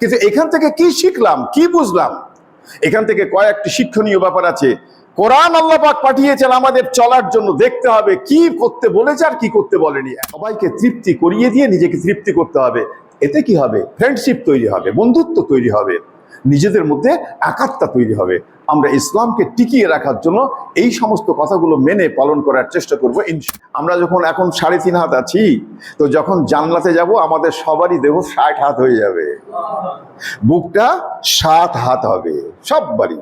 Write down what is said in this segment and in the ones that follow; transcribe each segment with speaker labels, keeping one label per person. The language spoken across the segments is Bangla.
Speaker 1: কিন্তু এখান থেকে কি শিখলাম, কি বুঝলাম? এখান থেকে কয়েকটি শিক্ষণীয় ব্যাপার আছে। কোরআন আল্লাহ পাক পাঠিয়েছেন আমাদের চলার জন্য, দেখতে হবে কি করতে বলেছে আর কি করতে বলেনি। সবাইকে তৃপ্তি করিয়ে দিয়ে নিজেকে তৃপ্তি করতে হবে। এতে কি হবে? ফ্রেন্ডশিপ তৈরি হবে, বন্ধুত্ব তৈরি হবে। নিজেদের মধ্যে একাত্মতা তৈরি হবে। আমরা ইসলামকে টিকিয়ে রাখার জন্য এই সমস্ত কথাগুলো মেনে পালন করার চেষ্টা করব আমরা যখন এখন সাড়ে তিন হাত আছি, তো যখন জানলাতে যাব, আমাদের সবারই দেহ ষাট হাত হয়ে যাবে। বুকটা সাত হাত হবে, সববারই।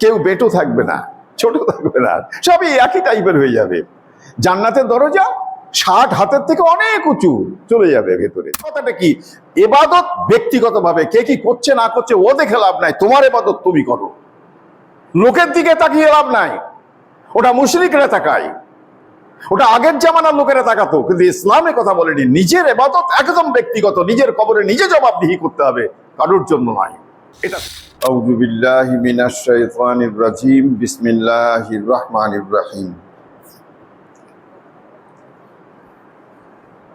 Speaker 1: কেউ বেটো থাকবে না, ছোট থাকবে না, সবই একই টাইপের হয়ে যাবে। জান্নাতের দরজা ষাট হাতের থেকে অনেক উঁচু চলে যাবে ভেতরে। কথাটা কি? এবাদত ব্যক্তিগতভাবে কে কি করছে না করছে ও দেখে লাভ নাই, তোমার এবাদত তুমি করো। লোকের দিকে তাকিয়ে লাভ নাই, ওটা মুশরিকরা তাকায়। ওটা আগের জামানার লোকেরা তাকাতো, কিন্তু ইসলামে কথা বলেনি। নিজের এবাদত একদম ব্যক্তিগত, নিজের কবরে নিজে জবাবদিহি করতে হবে, কারোর জন্য নয়। এটা রাজিম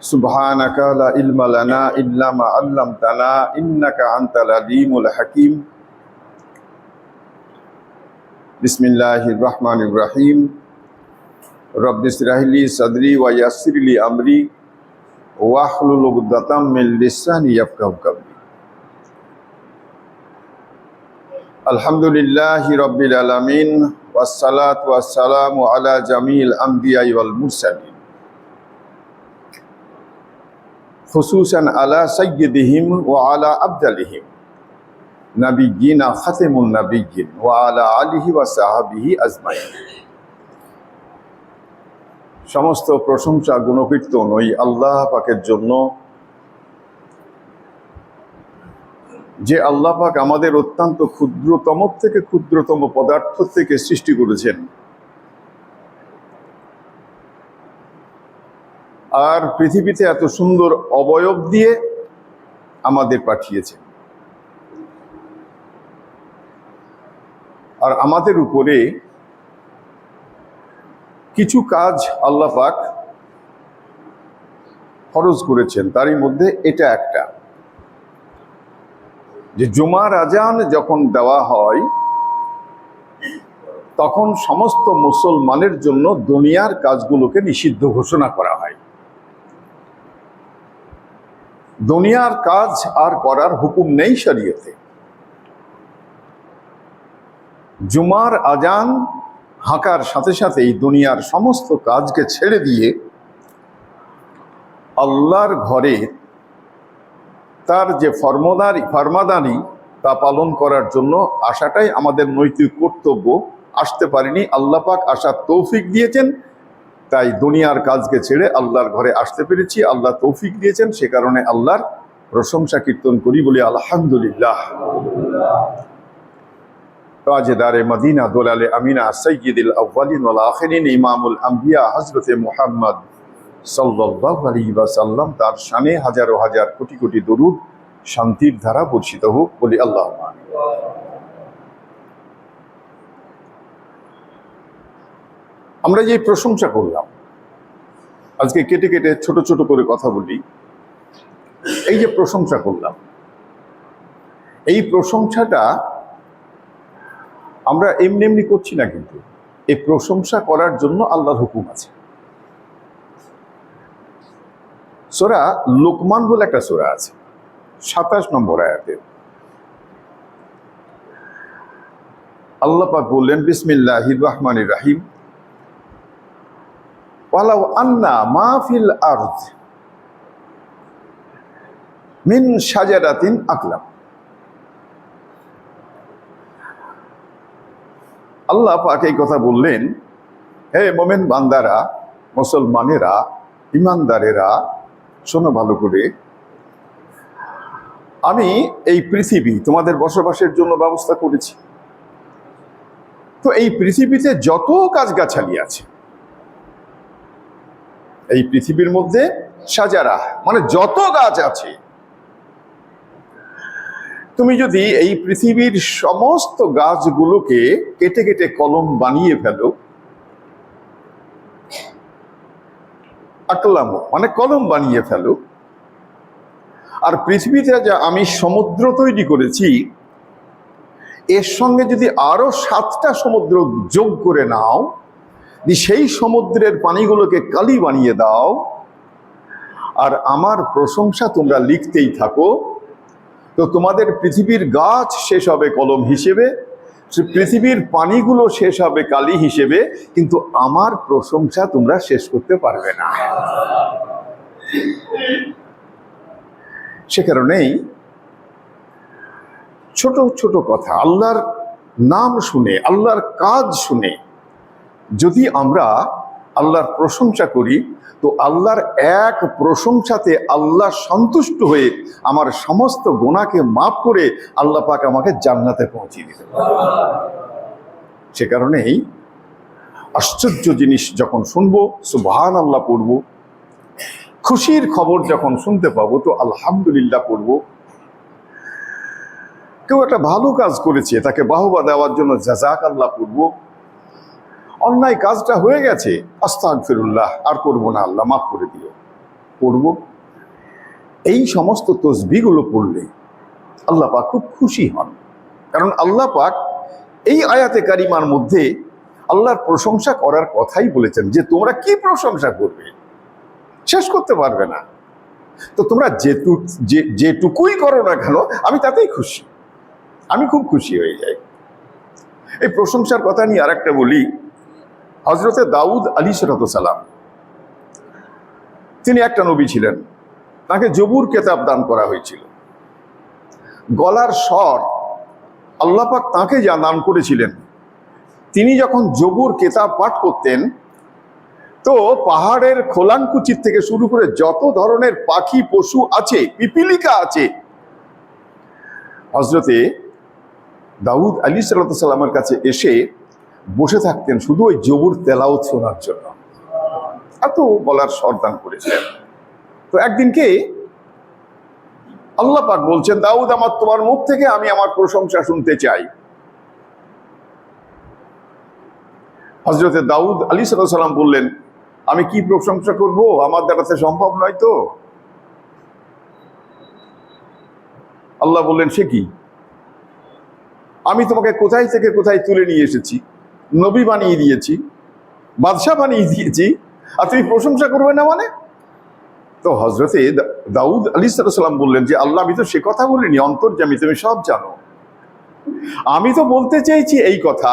Speaker 1: سبحانك لا علم لنا إلا ما علمتنا إنك أنت العليم الحكيم بسم الله الرحمن الرحيم رب اشرح لي صدري ويسر لي أمري واحلل عقدة من لساني يفقهوا قولي الحمد لله رب العالمين والصلاة والسلام খুসুসান আলা সৈয়দিহিম ও আলা আবদালিহিম নাবিগিন আ খাতেমুল নাবিগিন ও আলা আলিহি ওয়া সাহাবিহি আজমাই সমস্ত প্রশংসা গুণকীর্তন ওই আল্লাহ পাকের জন্য। যে আল্লাহ পাক আমাদের অত্যন্ত ক্ষুদ্রতম থেকে ক্ষুদ্রতম পদার্থ থেকে সৃষ্টি করেছেন। আর পৃথিবীতে এত সুন্দর অবয়ব দিয়ে আমাদের পাঠিয়েছেন। আর আমাদের উপরে কিছু কাজ আল্লাহ পাক খরচ করেছেন, তারই মধ্যে এটা একটা। যে জুমার আজান যখন দেওয়া হয়, তখন সমস্ত মুসলমানের জন্য দুনিয়ার কাজগুলোকে নিষিদ্ধ ঘোষণা করা হয়। দুনিয়ার কাজ আর করার হুকুম নেই শরীয়তে। জুমার আজান হাঁকার সাথে সাথেই দুনিয়ার সমস্ত কাজকে ছেড়ে দিয়ে আল্লাহর ঘরে তার যে ফর্মদারি, ফরমাদানি তা পালন করার জন্য আসাটাই আমাদের নৈতিক কর্তব্য। আসতে পারিনি, আল্লাহ পাক আসার তৌফিক দিয়েছেন তাই দুনিয়ার কাজকে ছেড়ে আল্লাহর ঘরে আসতে পেরেছি। আল্লাহ তৌফিক দিয়েছেন, সে কারণে আল্লাহর প্রশংসা কীর্তন করি বলি আলহামদুলিল্লাহ। তাজেদারে মদিনা দোলালে আমিনা সৈয়দুল আউ্বালিন আখিরিন ইমামুল আম্বিয়া হজরতে মুহাম্মদ সাল্লাল্লাহু আলাইহি ওয়াসাল্লাম তার শানে হাজারো হাজার কোটি কোটি দরুদ শান্তির ধারা বর্ষিত হোক বলি আল্লাহ। আমরা যে প্রশংসা করলাম, আজকে কেটে কেটে ছোট ছোট করে কথা বলি, এই যে প্রশংসা করলাম, এই প্রশংসাটা আমরা এমনি এমনি করছি না কিন্তু, এই প্রশংসা করার জন্য আল্লাহর হুকুম আছে। সোরা লোকমান বলে একটা সোরা আছে, সাতাশ নম্বর আয়াতের আল্লাহ পাক বললেন, বিসমিল্লাহির রহমানির রাহিম। ওয়ালাউ আন্না মা ফিল আরদ মিন শাজারাতিন আকলাম। আল্লাহ পাক এই কথা বললেন, হে মোমেন বান্দারা, মুসলমানেরা, ইমানদারেরা, শোনো ভালো করে। আমি এই পৃথিবী তোমাদের বসবাসের জন্য ব্যবস্থা করেছি। তো এই পৃথিবীতে যত গাছগাছালি আছে এই পৃথিবীর মধ্যে সাজারা মানে যত গাছ আছে। তুমি যদি এই পৃথিবীর সমস্ত গাছগুলোকে কেটে কেটে কলম বানিয়ে ফেলো, আকলাম মানে কলম বানিয়ে ফেলো, আর পৃথিবীতে যা আমি সমুদ্র তৈরি করেছি, এর সঙ্গে যদি আরও সাতটা সমুদ্র যোগ করে নাও সেই সমুদ্রের পানিগুলোকে কালি বানিয়ে দাও। আর আমার প্রশংসা তোমরা লিখতেই থাকো। তো তোমাদের পৃথিবীর গাছ শেষ হবে কলম হিসেবে পৃথিবীর পানিগুলো শেষ হবে কালি হিসেবে, কিন্তু আমার প্রশংসা তোমরা শেষ করতে পারবে না। সে কারণেই ছোট ছোট কথা, আল্লাহর নাম শুনে, আল্লাহর কাজ শুনে যদি আমরা আল্লাহর প্রশংসা করি, তো আল্লাহর এক প্রশংসাতে আল্লাহ সন্তুষ্ট হয়ে আমার সমস্ত গোনাকে মাফ করে আল্লাহ পাক আমাকে জান্নাতে পৌঁছিয়ে দিতে সে কারণেই আশ্চর্য জিনিস যখন শুনব সুবহান আল্লাহ পড়ব, খুশির খবর যখন শুনতে পাবো, তো আলহামদুলিল্লাহ পড়ব। কেউ একটা ভালো কাজ করেছে, তাকে বাহবা দেওয়ার জন্য জাজাক আল্লাহ পড়ব। অন্যায় কাজটা হয়ে গেছে আস্তাক ফিরুল্লাহ আর করব না আল্লাহ, মাফ করে দিও। পড়ব এই সমস্ত তসবিগুলো পড়লে আল্লাহ পাক খুব খুশি হন। কারণ আল্লাহ পাক এই আয়াতে কারিমার মধ্যে আল্লাহর প্রশংসা করার কথাই বলেছেন যে তোমরা কি প্রশংসা করবে? শেষ করতে পারবে না। তো তোমরা যেটু যেটুকুই করো না কেন, আমি তাতেই খুশি। আমি খুব খুশি হয়ে যাই। এই প্রশংসার কথা নিয়ে আর একটা বলি হজরতে দাউদ আলী সালাম। তিনি একটা নবী ছিলেন। তাকে জবুর কেতাব দান করা হয়েছিল। গলার স্বর আল্লাপাক তাকে যা দান করেছিলেন। তিনি যখন জবুর কেতাব পাঠ করতেন, তো পাহাড়ের খোলাঙ্কুচির থেকে শুরু করে যত ধরনের পাখি, পশু আছে, পিপিলিকা আছে হজরতে দাউদ আলী সাল্লা সাল্লামের কাছে এসে বসে থাকতেন শুধু ওই জবুর তেলাওত শোনার জন্য। এত বলার সরদান করেছিলেন তো একদিনকে আল্লাহ পাক বলছেন, দাউদ, আমার তোমার মুখ থেকে আমি আমার প্রশংসা শুনতে চাই। হজরতে দাউদ আলী সাল্লাম বললেন, আমি কি প্রশংসা করব? আমার দ্বারাতে সম্ভব নয় তো? আল্লাহ বললেন, সে কি? আমি তোমাকে কোথায় থেকে কোথায় তুলে নিয়ে এসেছি? নবী বানিয়ে দিয়েছি, বাদশাহ বানিয়ে দিয়েছি, আর তুমি প্রশংসা করবে না মানে? তো হজরতে দাউদ আলী সাল্লাম বললেন যে, আল্লাহ, আমি তো সে কথা বলিনি অন্তর্জামী তুমি সব জানো। আমি তো বলতে চাইছি এই কথা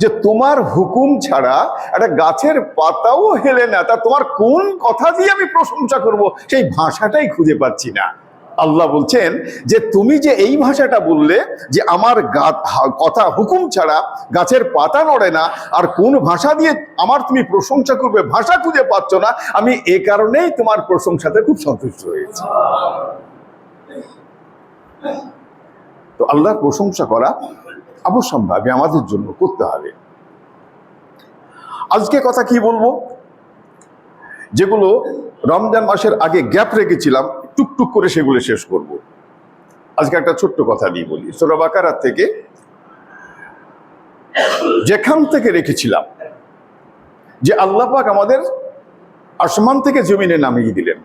Speaker 1: যে, তোমার হুকুম ছাড়া একটা গাছের পাতাও হেলে না, তা তোমার কোন কথা দিয়ে আমি প্রশংসা করব? সেই ভাষাটাই খুঁজে পাচ্ছি না। আল্লাহ বলছেন যে তুমি যে এই ভাষাটা বললে যে আমার কথা হুকুম ছাড়া গাছের পাতা নড়ে না, আর কোন ভাষা দিয়ে আমার তুমি প্রশংসা করবে, ভাষা খুঁজে পাচ্ছ না, আমি এ কারণেই তোমার প্রশংসাতে খুব সন্তুষ্ট হয়েছি। তো আল্লাহর প্রশংসা করা অবশ্যম্ভাবী আমাদের জন্য করতে হবে। আজকে কথা কি বলব? যেগুলো রমজান মাসের আগে গ্যাপ রেখেছিলাম টুকটুক করে সেগুলো শেষ করব। আজকে একটা ছোট্ট কথা দিয়ে বলি সোরাবাকারার থেকে যেখান থেকে রেখেছিলাম যে আল্লাহ পাক আমাদের আসমান থেকে জমিনে নামিয়ে দিলেন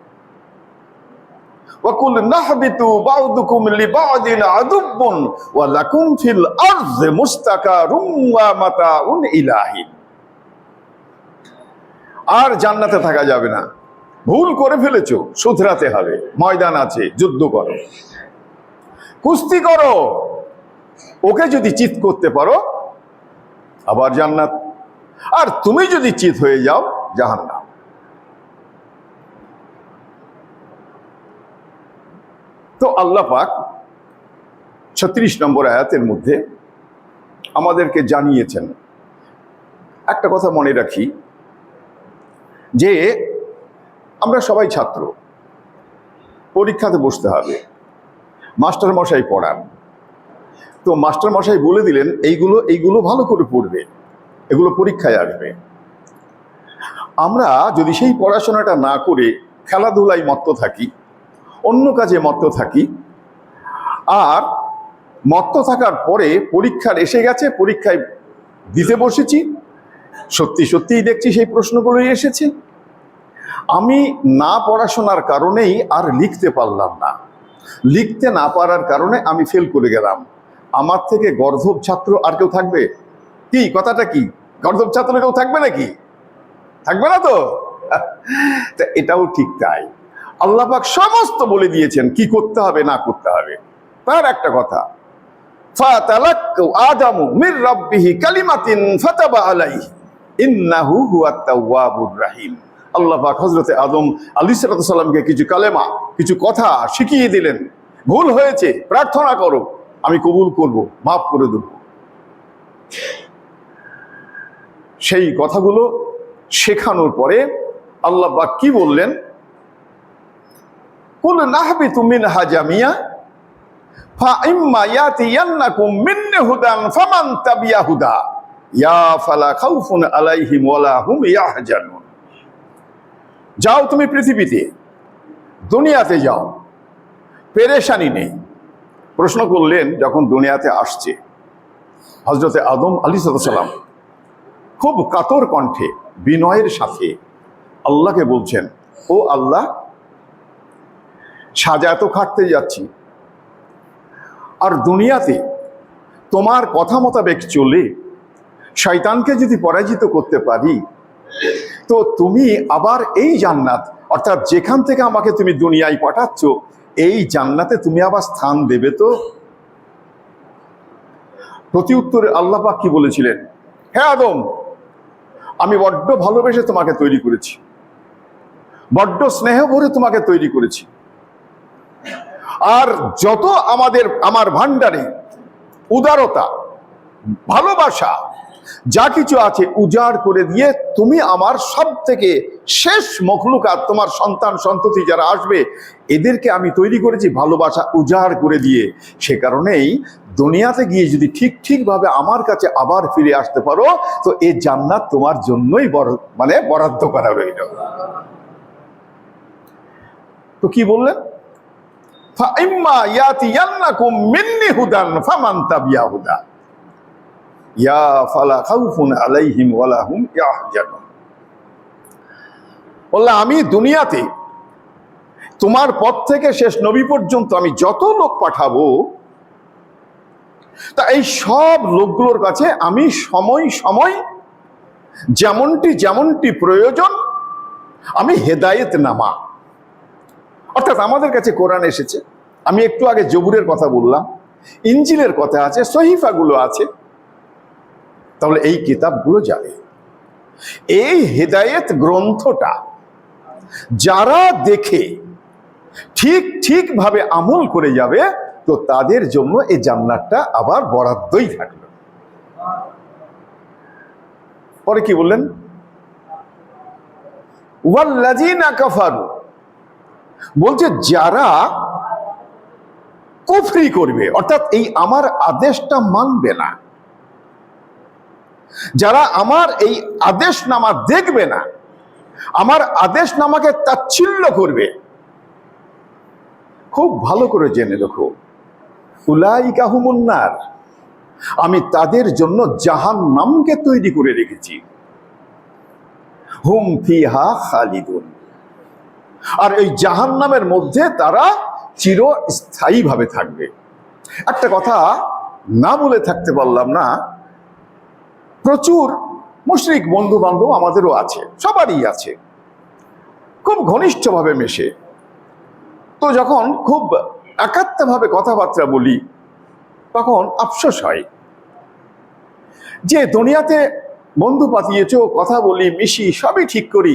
Speaker 1: وقل نهبطوا بعضكم لبعض عدو ولكم في الارض مستقر ومتاع الى حين আর জান্নাতে থাকা যাবে না ভুল করে ফেলেছো, শুধরাতে হবে। ময়দান আছে, যুদ্ধ করো। কুস্তি করো। ওকে যদি চিত করতে পারো, আবার জান্নাত। আর তুমি যদি চিত হয়ে যাও, জাহান্নাম। তো আল্লাহ পাক ছত্রিশ নম্বর আয়াতের মধ্যে আমাদেরকে জানিয়েছেন। একটা কথা মনে রাখি, যে আমরা সবাই ছাত্র। পরীক্ষাতে বসতে হবে। মাস্টার মশাই পড়ান। তো মাস্টার মশাই বলে দিলেন, এইগুলো এইগুলো ভালো করে পড়বে। এগুলো পরীক্ষায় আসবে। আমরা যদি সেই পড়াশোনাটা না করে খেলাধুলায় মত্ত থাকি, অন্য কাজে মত্ত থাকি, আর মত্ত থাকার পরে পরীক্ষার এসে গেছে, পরীক্ষায় দিতে বসেছি, সত্যি সত্যিই দেখছি সেই প্রশ্নগুলোই এসেছে। আমি না পড়াশোনার কারণেই আর লিখতে পারলাম না। লিখতে না পারার কারণে আমি ফেল করে গেলাম। আমার থেকে গর্ধব ছাত্র আর কেউ থাকবে? কি, কথাটা কি? গর্ধব ছাত্র কেউ থাকবে নাকি? থাকবে না তো? এটাও ঠিক তাই। আল্লাপাক সমস্ত বলে দিয়েছেন কি করতে হবে, না করতে হবে। তার একটা কথা আদামু মির রাব্বিহি কালিমাতিন ফাতাবা আলাইহি ইন্নাহু হুয়াত তাওয়াবুর রাহিম। আল্লাহ পাক হজরতে আদম আলী সালাতামকে কিছু কালেমা, কিছু কথা শিখিয়ে দিলেন। ভুল হয়েছে, প্রার্থনা করো, আমি কবুল করব, মাফ করে দেব। সেই কথাগুলো শেখানোর পরে আল্লাহ পাক কি বললেন? কুল নাহবি তুমি হাজামিয়া হুদা। ইয়া ফালা খাউফুন আলাইহিম ওয়ালা হুম ইয়াহজানু যাও তুমি পৃথিবীতে। দুনিয়াতে যাও। পেরেশানি নেই। প্রশ্ন করলেন যখন দুনিয়াতে আসছে হজরতে আদম আলী সালাম, খুব কাতর কণ্ঠে, বিনয়ের সাথে আল্লাহকে বলছেন, ও আল্লাহ, সাজা তো খাটতে যাচ্ছি। আর দুনিয়াতে তোমার কথা মোতাবেক চলে, শয়তানকে যদি পরাজিত করতে পারি তো তুমি আবার এই জান্নাত, অর্থাৎ যেখান থেকে আমাকে তুমি দুনিয়ায় পাঠাচ্ছ, এই জান্নাতে তুমি আবার স্থান দেবে তো? প্রতি উত্তরে আল্লাপাক কি বলেছিলেন? হ্যাঁ আদম, আমি বড্ড ভালোবেসে তোমাকে তৈরি করেছি। বড্ড স্নেহ ভরে তোমাকে তৈরি করেছি। আর যত আমাদের, আমার ভান্ডারে উদারতা, ভালোবাসা যা কিছু আছে উজাড় করে দিয়ে তুমি আমার সব থেকে শেষ মখলুকাত তোমার সন্তান সন্ততি যারা আসবে এদেরকে আমি তৈরি করেছি ভালোবাসা উজাড় করে দিয়ে সে কারণেই দুনিয়াতে গিয়ে যদি ঠিক ঠিকভাবে আমার কাছে আবার ফিরে আসতে পারো তো এই জান্নাত তোমার জন্যই বর মানে বরাদ্দ করা রইল তো কি বললেন فإما يأتينكم مني هدى فمن تبع هدى ইয়া ফালা খাউফুন আমি দুনিয়াতে তোমার পথ থেকে শেষ নবী পর্যন্ত আমি যত লোক পাঠাবো, তা এই সব লোকগুলোর কাছে আমি সময় সময় যেমনটি যেমনটি প্রয়োজন, আমি হেদায়েত নামা। অর্থাৎ আমাদের কাছে কোরআন এসেছে। আমি একটু আগে জবুরের কথা বললাম ইঞ্জিলের কথা আছে, সহিফাগুলো আছে। তাহলে এই কিতাবগুলো যাবে এই হেদায়েত গ্রন্থটা যারা দেখে ঠিক ঠিকভাবে আমল করে যাবে, তো তাদের জন্য এই জান্নাতটা আবার বরাদ্দই থাকল পরে কি বললেন? ওয়াল্লাজিনা বলছে, যারা কুফরি করবে, অর্থাৎ এই আমার আদেশটা মানবে না যারা আমার এই আদেশ নামা দেখবে না, আমার আদেশ নামাকে তাচ্ছিল্য করবে, খুব ভালো করে জেনে রেখো। উলাইকা হুমুন্নার আমি তাদের জন্য জাহান নামকে তৈরি করে রেখেছি। হুম ফিহা খালিদুন। আর এই জাহান নামের মধ্যে তারা চিরস্থায়ীভাবে থাকবে। একটা কথা না বলে থাকতে পারলাম না প্রচুর মুশরিক বন্ধু বান্ধব আমাদেরও আছে, সবারই আছে। খুব ঘনিষ্ঠভাবে মেশে। তো যখন খুব একাত্মভাবে কথাবার্তা বলি, তখন আফসোস হয়। যে দুনিয়াতে বন্ধু পাতিয়েছ, কথা বলি, মিশি, সবই ঠিক করি,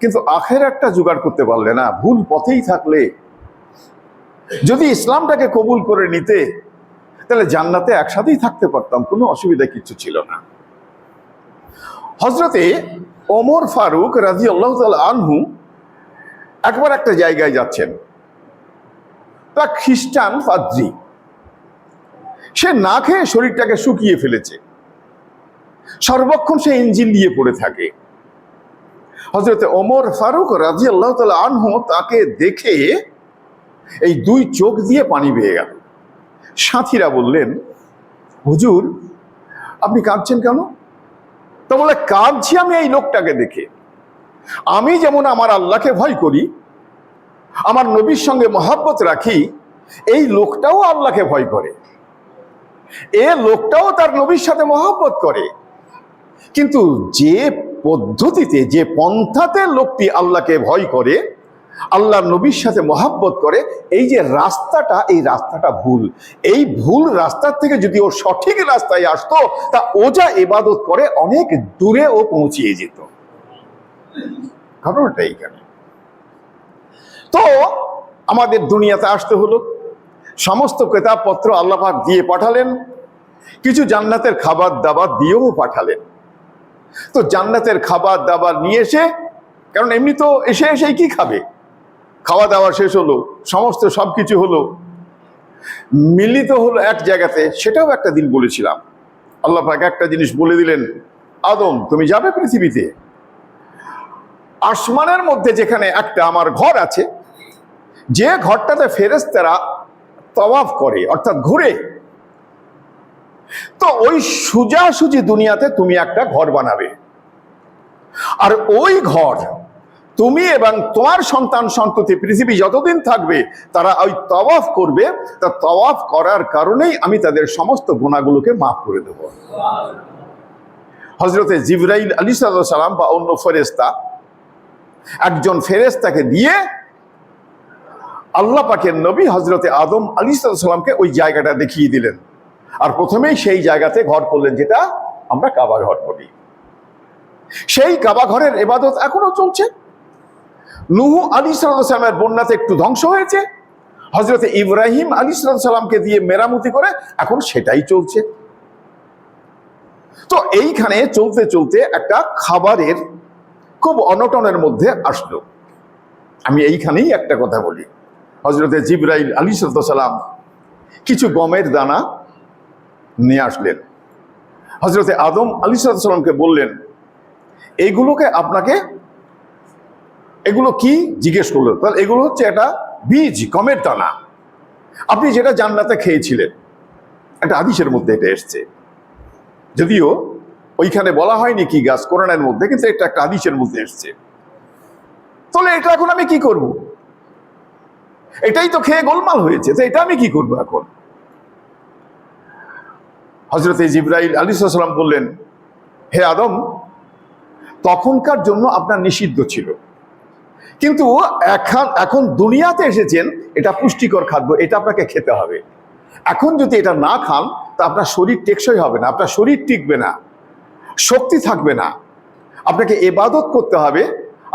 Speaker 1: কিন্তু আখের একটা জোগাড় করতে পারলে না, ভুল পথেই থাকলে। যদি ইসলামটাকে কবুল করে নিতে তাহলে জান্নাতে একসাথেই থাকতে পারতাম, কোনো অসুবিধা কিছু ছিল না। হজরতে ওমর ফারুক রাজি আল্লাহ আনহু একবার একটা জায়গায় যাচ্ছেন। তা খ্রিস্টান ফাদ্রি সে না খেয়ে শরীরটাকে শুকিয়ে ফেলেছে। সর্বক্ষণ সে ইঞ্জিন দিয়ে পড়ে থাকে। হজরত ওমর ফারুক রাজি আল্লাহ আনহু তাকে দেখে এই দুই চোখ দিয়ে পানি বেয়ে গেল। সাথীরা বললেন, হুজুর, আপনি কাঁদছেন কেন? তো বলে, কাঁদছি আমি এই লোকটাকে দেখে। আমি যেমন আমার আল্লাহকে ভয় করি, আমার নবীর সঙ্গে মহাব্বত রাখি, এই লোকটাও আল্লাহকে ভয় করে। এ লোকটাও তার নবীর সাথে মহাব্বত করে। কিন্তু যে পদ্ধতিতে, যে পন্থাতে লোকটি আল্লাহকে ভয় করে আল্লাহ নবীর সাথে মহাব্বত করে, এই যে রাস্তাটা, এই রাস্তাটা ভুল। এই ভুল রাস্তার থেকে যদি ও সঠিক রাস্তায় আসতো, তা ও যা এবাদত করে, অনেক দূরে ও পৌঁছিয়ে যেত। ঘটনাটা এইখানে। তো, আমাদের দুনিয়াতে আসতে হলো। সমস্ত কেতাবপত্র আল্লাপাক দিয়ে পাঠালেন। কিছু জান্নাতের খাবার দাবার দিয়েও পাঠালেন। তো জান্নাতের খাবার দাবার নিয়ে এসে, কারণ এমনি তো এসে এসেই কি খাবে? খাওয়া দাওয়া শেষ হলো, সমস্ত সব কিছু হলো। মিলিত হলো এক জায়গাতে, সেটাও একটা দিন বলেছিলাম। আল্লাহ পাক একটা জিনিস বলে দিলেন, আদম, তুমি যাবে পৃথিবীতে? আসমানের মধ্যে যেখানে একটা আমার ঘর আছে, যে ঘরটাতে ফেরেস্তারা তওয়াফ করে, অর্থাৎ ঘুরে, তো ওই সুজাসুজি দুনিয়াতে তুমি একটা ঘর বানাবে। আর ওই ঘর তুমি এবং তোমার সন্তান সন্ততি পৃথিবী যতদিন থাকবে, তারা ওই তওয়াফ করবে। তা তওয়াফ করার কারণেই আমি তাদের সমস্ত গুণাগুলোকে মাফ করে দেব। হজরতে জিবরাইল আলী সাল্লাম বা অন্য ফেরেস্তা একজন ফেরেস্তাকে দিয়ে আল্লাহ পাকের নবী হজরতে আদম আলী সাল্লামকে ওই জায়গাটা দেখিয়ে দিলেন। আর প্রথমেই সেই জায়গাতে ঘর করলেন যেটা আমরা কাবা ঘর করি সেই কাবা ঘরের এবাদত এখনও চলছে। নুহু আলী সাল্লামের বন্যাতে একটু ধ্বংস হয়েছে। হজরতে ইব্রাহিম আলী সাল্লামকে দিয়ে মেরামতি করে এখন সেটাই চলছে। তো এইখানে চলতে চলতে একটা খাবারের খুব অনটনের মধ্যে আসলো। আমি এইখানেই একটা কথা বলি। হজরতে জিব্রাইল আলী সাল্লাম কিছু গমের দানা নিয়ে আসলেন। হজরতে আদম আলী সাল্লামকে বললেন এইগুলোকে আপনাকে এগুলো কি? জিজ্ঞেস করল। তাহলে এগুলো হচ্ছে একটা বীজ, গমের দানা। আপনি যেটা জান্নাতে খেয়েছিলেন, একটা আদিশের মধ্যে এটা এসছে। যদিও ওইখানে বলা হয়নি কি গাছ, কোরআনের মধ্যে, কিন্তু এটা একটা আদিশের মধ্যে এসছে। তাহলে এটা এখন আমি কি করব? এটাই তো খেয়ে গোলমাল হয়েছে, তো এটা আমি কি করব এখন? হজরত জিব্রাইল আলী বললেন, হে আদম, তখনকার জন্য আপনার নিষিদ্ধ ছিল। কিন্তু এখন এখন দুনিয়াতে এসেছেন, এটা পুষ্টিকর খাদ্য, এটা আপনাকে খেতে হবে। এখন যদি এটা না খান, তা আপনার শরীর টেকসই হবে না, আপনার শরীর টিকবে না, শক্তি থাকবে না। আপনাকে এবাদত করতে হবে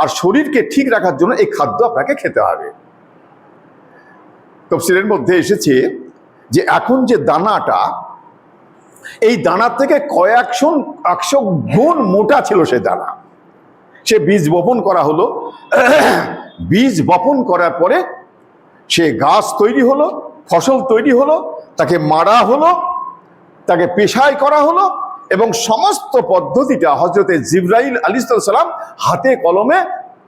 Speaker 1: আর শরীরকে ঠিক রাখার জন্য এই খাদ্য আপনাকে খেতে হবে। তফসিলের মধ্যে এসেছে যে এখন যে দানাটা, এই দানার থেকে কয়েকশো, একশো গুণ মোটা ছিল সে দানা। সে বীজ বপন করা হলো। বীজ বপন করার পরে সে গাছ তৈরি হলো, ফসল তৈরি হলো, তাকে মারা হলো, তাকে পেশায় করা হলো এবং সমস্ত পদ্ধতিটা হজরতে জিব্রাইল আলী সাল্লাম হাতে কলমে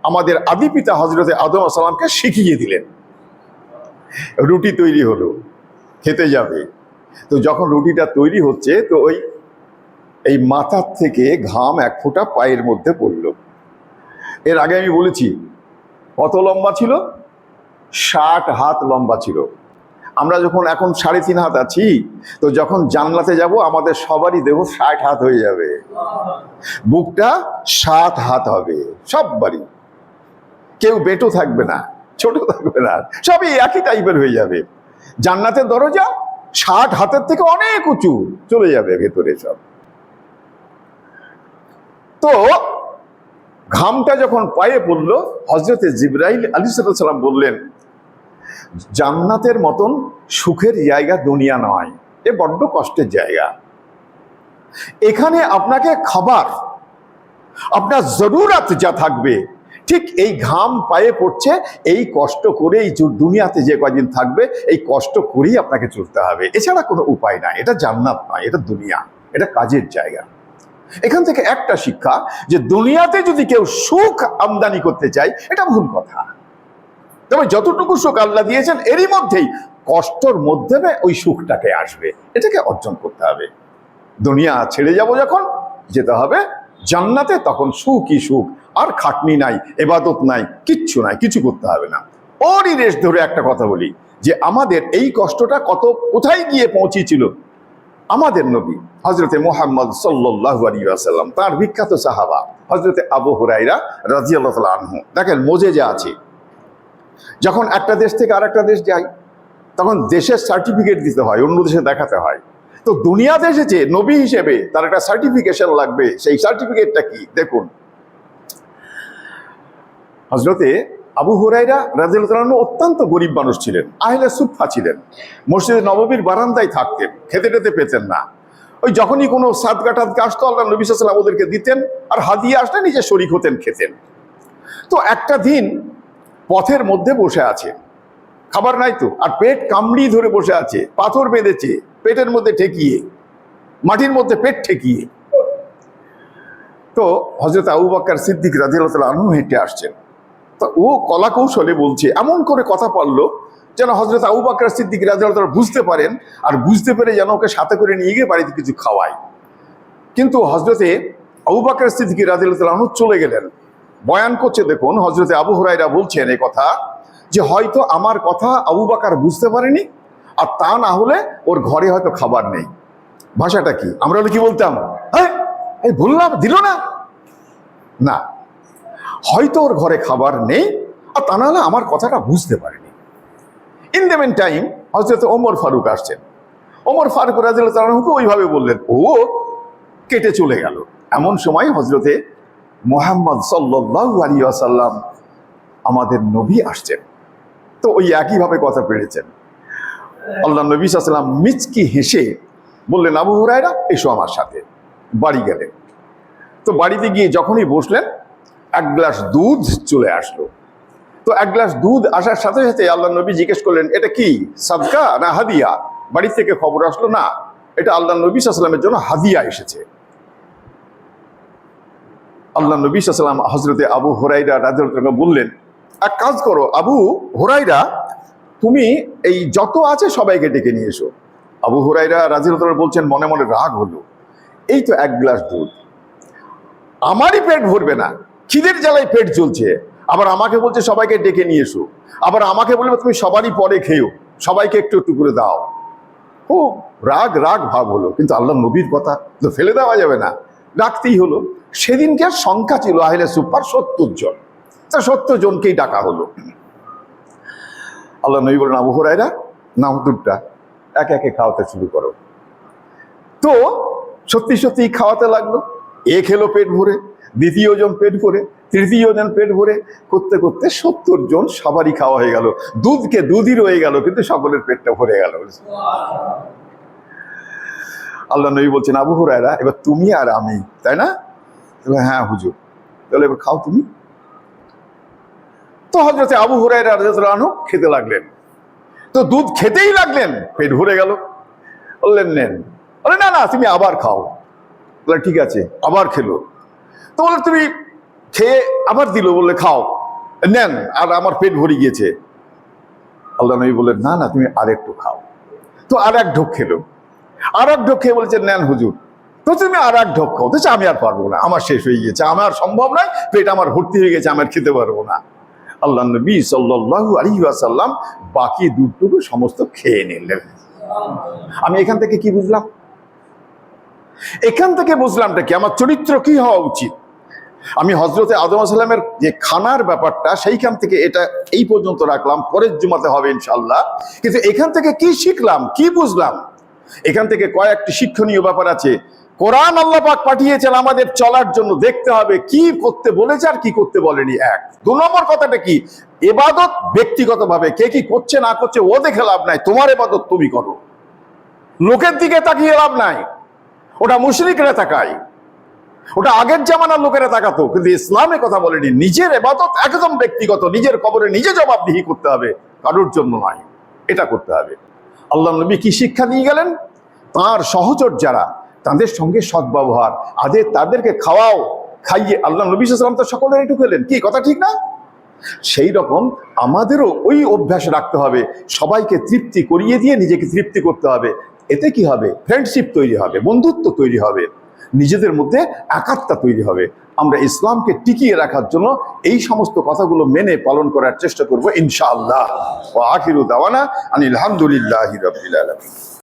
Speaker 1: আমাদের আদি পিতা হজরতে আদম সালামকে শিখিয়ে দিলেন। রুটি তৈরি হলো, খেতে যাবে। তো যখন রুটিটা তৈরি হচ্ছে, তো ওই, এই মাথার থেকে ঘাম এক ফোঁটা পায়ের মধ্যে পড়ল। এর আগে আমি বলেছি, কত লম্বা ছিল? ষাট হাত লম্বা ছিল। আমরা যখন এখন সাড়ে তিন হাত আছি, তো যখন জানলাতে যাব, আমাদের সবারই দেহ ষাট হাত হয়ে যাবে। বুকটা সাত হাত হবে, সববারই। কেউ বেটো থাকবে না, ছোট থাকবে না, সবই একই টাইপের হয়ে যাবে। জান্নাতের দরজা ষাট হাতের থেকে অনেক উঁচু, চলে যাবে ভেতরে সব। তো ঘামটা যখন পায়ে পড়ল হজরতে জিব্রাইল আলী সাল্লাম বললেন, জান্নাতের মতন সুখের জায়গা দুনিয়া নয়, এ বড্ড কষ্টের জায়গা। এখানে আপনাকে খাবার, আপনার জরুরাত যা থাকবে, ঠিক এই ঘাম পায়ে পড়ছে, এই কষ্ট করে এই দুনিয়াতে যে কয়দিন থাকবে, এই কষ্ট করেই আপনাকে চলতে হবে। এছাড়া কোনো উপায় নাই, এটা জান্নাত নয়, এটা দুনিয়া, এটা কাজের জায়গা। এখান থেকে একটা শিক্ষা যে দুনিয়াতে যদি কেউ সুখ আমদানি করতে চায়, এটা ভুল কথা। তবে যতটুকু সুখ আল্লাহ দিয়েছেন, এরই মধ্যেই কষ্টর মধ্যে ওই সুখটাকে আসবে। এটাকে অর্জন করতে হবে। দুনিয়া ছেড়ে যাব যখন, যেতে হবে। জান্নাতে তখন সুখই সুখ, আর খাটনি নাই, এবাদত নাই, কিচ্ছু নাই, কিছু করতে হবে না। ওরই রেশ ধরে একটা কথা বলি, যে আমাদের এই কষ্টটা কত, কোথায় গিয়ে পৌঁছেছিল? আমাদের নবী হজরতে মোহাম্মদ সাল্লাহ আলী আসাল্লাম তার বিখ্যাত সাহাবা হজরতে আবু হুরাইরা তাআলা আনহু। দেখেন, মোজে যা আছে। যখন একটা দেশ থেকে আরেকটা দেশ যায়, তখন দেশের সার্টিফিকেট দিতে হয়, অন্য দেশে দেখাতে হয়। তো দুনিয়াতে এসেছে নবী হিসেবে, তার একটা সার্টিফিকেশন লাগবে। সেই সার্টিফিকেটটা কি? দেখুন। হজরতে আবু হুরাইরা রাজিউল্লাহ অত্যন্ত গরিব মানুষ ছিলেন, আহলে সুফা ছিলেন। মসজিদে নববীর বারান্দায় থাকতেন, খেতে টেতে পেতেন না। ওই যখনই কোনো সাত কাটাত আসতো, আল্লাহ নবী সাল্লাম ওদেরকে দিতেন আর হাদিয়ে আসলে নিজে শরিক হতেন, খেতেন। তো একটা দিন পথের মধ্যে বসে আছে, খাবার নাই তো, আর পেট কামড়ি ধরে বসে আছে, পাথর বেঁধেছে, পেটের মধ্যে ঠেকিয়ে, মাটির মধ্যে পেট ঠেকিয়ে। তো হজরত আবু বাক্কার সিদ্দিক রাজিয়াল্লাহ আনহু হেঁটে আসছেন। তা ও কলা কৌশলে বলছে, এমন করে কথা পারল যেন হজরত আবু বাক্কার সিদ্দিক রাজিয়াল্লাহ বুঝতে পারেন আর বুঝতে পেরে যেন ওকে সাথে করে নিয়ে গিয়ে বাড়িতে কিছু খাওয়ায়। কিন্তু হজরতে আবু বাক্কার সিদ্দিক রাজিয়াল্লাহ আনহু চলে গেলেন। বয়ান করছে, দেখুন হজরতে আবু হুরাইরা বলছেন এই কথা যে, হয়তো আমার কথা আবু বাকার বুঝতে পারেনি আর তা না হলে ওর ঘরে হয়তো খাবার নেই। ভাষাটা কি? আমরা হলে কি বলতাম? হ্যাঁ এই বললাম, দিল না? না। হয়তো ওর ঘরে খাবার নেই, আর তা নাহলে আমার কথাটা বুঝতে পারেনি। ইন দ্য মেন টাইম হজরত ওমর ফারুক আসছেন। ওমর ফারুক রাজিল তালাহুকে ওইভাবে বললেন, ও, কেটে চলে গেল। এমন সময় হজরতে মোহাম্মদ সাল্লাহ আলী আসাল্লাম আমাদের নবী আসছেন। তো ওই একইভাবে কথা পেরেছেন। আল্লাহ নবী সাল্লাম মিচকি হেসে বললেন, আবু হুরায়রা, এসো আমার সাথে। বাড়ি গেলেন। তো বাড়িতে গিয়ে যখনই বসলেন এক গ্লাস দুধ চলে আসলো। তো এক গ্লাস দুধ আসার সাথে সাথে আল্লাহ নবী জিজ্ঞেস করলেন, এটা কি, সাদকা না হাদিয়া? বাড়ি থেকে খবর আসলো না। এটা আল্লাহ নবী সাল্লামের জন্য হাদিয়া এসেছে। আল্লাহ নবী সাল্লাম হজরতে আবু হোরাইরা রাজা বললেন, এক কাজ করো, আবু হোরাইরা তুমি এই যত আছে সবাইকে ডেকে নিয়ে এসো। আবু হুরাইরা রাজিল বলছেন, মনে মনে রাগ হলো। এই তো এক গ্লাস দুধ। আমারই পেট ভরবে না। খিদের জ্বালায় পেট জ্বলছে। আবার আমাকে বলছে, সবাইকে ডেকে নিয়ে এসো। আবার আমাকে বলবে, তুমি সবারই পরে খেয়েও, সবাইকে একটু একটু করে দাও। ও রাগ রাগ ভাব হলো। কিন্তু আল্লাহ নবীর কথা তো ফেলে দেওয়া যাবে না। ডাকতেই হলো। সেদিনকে আর সংখ্যা ছিল আহিলে সুপার সত্তর জন। তা সত্তর জনকেই ডাকা হলো। আল্লাহ নবী বলেন আবু নাম দুধটা, একে একে খাওয়াতে শুরু করো। তো সত্যি সত্যি খাওয়াতে লাগল। এ খেলো পেট ভরে। দ্বিতীয় জন পেট ভরে, তৃতীয় জন পেট ভরে করতে করতে সত্তর জন সবারই খাওয়া হয়ে গেল। দুধকে দুধই রয়ে গেল, কিন্তু সকলের পেটটা ভরে গেল। আল্লাহ নবী বলছেন, আবু হুরায়রা, এবার তুমি আর আমি, তাই না? হ্যাঁ হুজুর। তাহলে এবার খাও তুমি। তো হজরতে আবু হুরায়রা আনহু খেতে লাগলেন। তো দুধ খেতেই লাগলেন, পেট ভরে গেল। বললেন, নেন। বলে, না না, তুমি আবার খাও। বলে, ঠিক আছে, আবার খেলো। তো বলে তুমি খেয়ে আবার দিল বললে খাও। নেন, আর আমার পেট ভরে গিয়েছে। আল্লাহ নবী বললেন, না না, তুমি আরেকটু খাও। তো আর এক ঢোক খেলো। আর এক ঢোক খেয়ে বলছে, নেন হুজুর, তো তুমি আর এক ঢোক খাও তো আমি আর পারব না, আমার শেষ হয়ে গেছে আমার সম্ভব নয়, পেট আমার ভর্তি হয়ে গেছে আমার খেতে পারব না। আল্লাহ নবী সাল্লাল্লাহু আলাইহি ওয়াসাল্লাম বাকি দুধটুকু সমস্ত খেয়ে নিলেন। আমি এখান থেকে কি বুঝলাম? এখান থেকে বুঝলামটা কি? আমার চরিত্র কি হওয়া উচিত? আমি হজরতে আদম সাল্লামের যে খানার ব্যাপারটা সেইখান থেকে এটা এই পর্যন্ত রাখলাম, পরের জুমাতে হবে ইনশাল্লাহ কিন্তু এখান থেকে কি শিখলাম, কি বুঝলাম? এখান থেকে কয়েকটি শিক্ষণীয় ব্যাপার আছে। কোরআন আল্লাহ পাক পাঠিয়েছেন আমাদের চলার জন্য, দেখতে হবে কি করতে বলেছে আর কি করতে বলেনি। এক, দু নম্বর কথাটা কি? এবাদত ব্যক্তিগতভাবে কে কি করছে না করছে, ও দেখে লাভ নাই, তোমার এবাদত তুমি করো। লোকের দিকে তাকিয়ে লাভ নাই, ওটা মুশরিকরা তাকায়। ওটা আগের জামানার লোকেরা তাকাতো, কিন্তু ইসলামে কথা বলেনি। নিজের এবাদত একদম ব্যক্তিগত, নিজের কবরে নিজে জবাবদিহি করতে হবে, কারোর জন্য নয়, এটা করতে হবে। আল্লাহ নবী কি শিক্ষা দিয়ে গেলেন? তার সহচর যারা, তাদের সঙ্গে সদ্ব্যবহার আদের তাদেরকে খাওয়াও, খাইয়ে আল্লাহ নবী সাল্লাম তো সকলের একটু খেলেন। কি, কথা ঠিক না? সেই রকম আমাদেরও ওই অভ্যাস রাখতে হবে, সবাইকে তৃপ্তি করিয়ে দিয়ে নিজেকে তৃপ্তি করতে হবে। এতে কি হবে? ফ্রেন্ডশিপ তৈরি হবে, বন্ধুত্ব তৈরি হবে। নিজেদের মধ্যে একাত্মা তৈরি হবে। আমরা ইসলামকে টিকিয়ে রাখার জন্য এই সমস্ত কথাগুলো মেনে পালন করার চেষ্টা করব ইনশাআল্লাহ। ও আখিরু দাওয়ানা